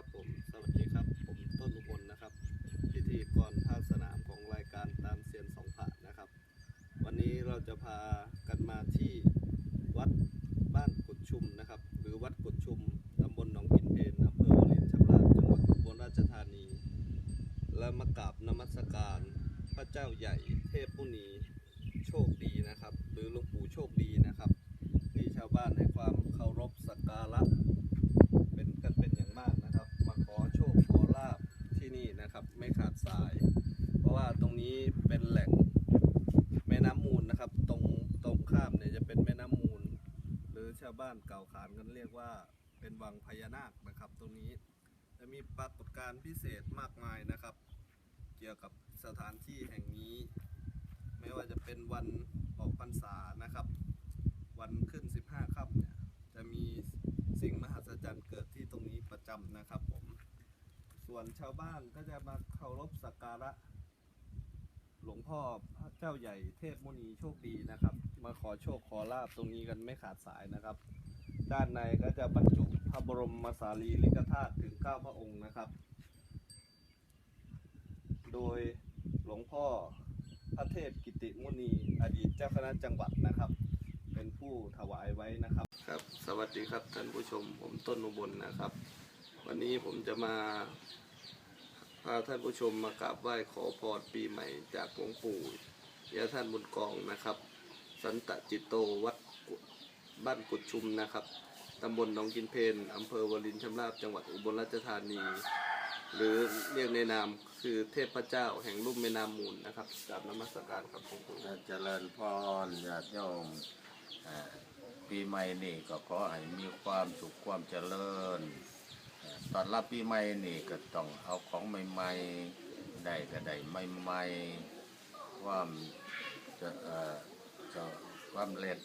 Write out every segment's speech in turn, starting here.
ครับผมสวัสดีครับ ผมต้นอุบลนะครับ พิธีกรภาคสนามของรายการตามเซียนสองผานะครับ วันนี้เราจะพากันมาที่วัดบ้านกุดชุมนะครับ หรือวัดกุดชุมตำบลหนองกินเพนอำเภอวารินชำราบจังหวัดอุบลราชธานี และมากราบนมัสการ พระเจ้าใหญ่เทพมุนีโชคดีนะครับ หรือหลวงปู่โชคดีนะ นี้เป็นแหล่งแม่น้ำมูลนะครับ ตรงตรงข้ามเนี่ยจะเป็นแม่น้ำมูล หรือชาวบ้านเก่าขานกันเรียกว่าเป็นวังพญานาคนะครับ ตรงนี้จะมีปรากฏการณ์พิเศษมากมายนะครับ เกี่ยวกับสถานที่แห่งนี้ ไม่ว่าจะเป็นวันออกพรรษานะครับ วันขึ้น 15ค่ำเนี่ยจะมีสิ่งมหัศจรรย์เกิดที่ตรงนี้ประจำนะครับผม ส่วนชาวบ้านก็จะมาเคารพสักการะ หลวงพ่อเจ้าใหญ่เทพมุนีโชคดีนะครับ มาขอโชคขอลาบตรงนี้กันไม่ขาดสายนะครับ ด้านในก็จะบรรจุพระบรมมสารีริกธาตุถึง9พระองค์นะครับ โดยหลวงพ่อพระเทพกิติมุนีอดีตเจ้าคณะจังหวัดนะครับ เป็นผู้ถวายไว้นะครับครับ สวัสดีครับท่านผู้ชมผมต้นอุบลนะครับ วันนี้ผมจะมาาท่านผู้ชมมากราบไหว้ขอพรปีใหม่จากหลวงปู่ยะท่านบุญกองนะครับ สันตจิตโตวัดบ้านกุดชุมนะครับตำบลหนองกินเพนอำเภอวลินชำราบจังหวัดอุบลราชธานี หรือเรียกในนามคือเทพเจ้าแห่งลุ่มแม่น้ำมูลนะครับกราบนมัสการครับหลวงปู่เจริญพรญาติโยมปีใหม่นี่ก็ขอให้มีความสุขความเจริญ ตอนรับปีใหม่นี่ก็ต้องเอาของใหม่ๆได้ก็ได้ใหม่ๆความจะเอ่อจะความเล็ด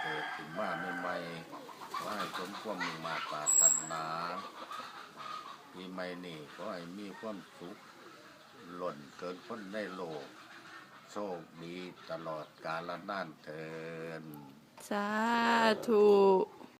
เกิดขึ้นมาใหม่ๆขอให้สมความมุ่งมาตรปรารถนาปีใหม่นี่ขอให้มีความสุขหล่นเกินพ้นในโลก โชคดีตลอดกาลนานเทินสาธุ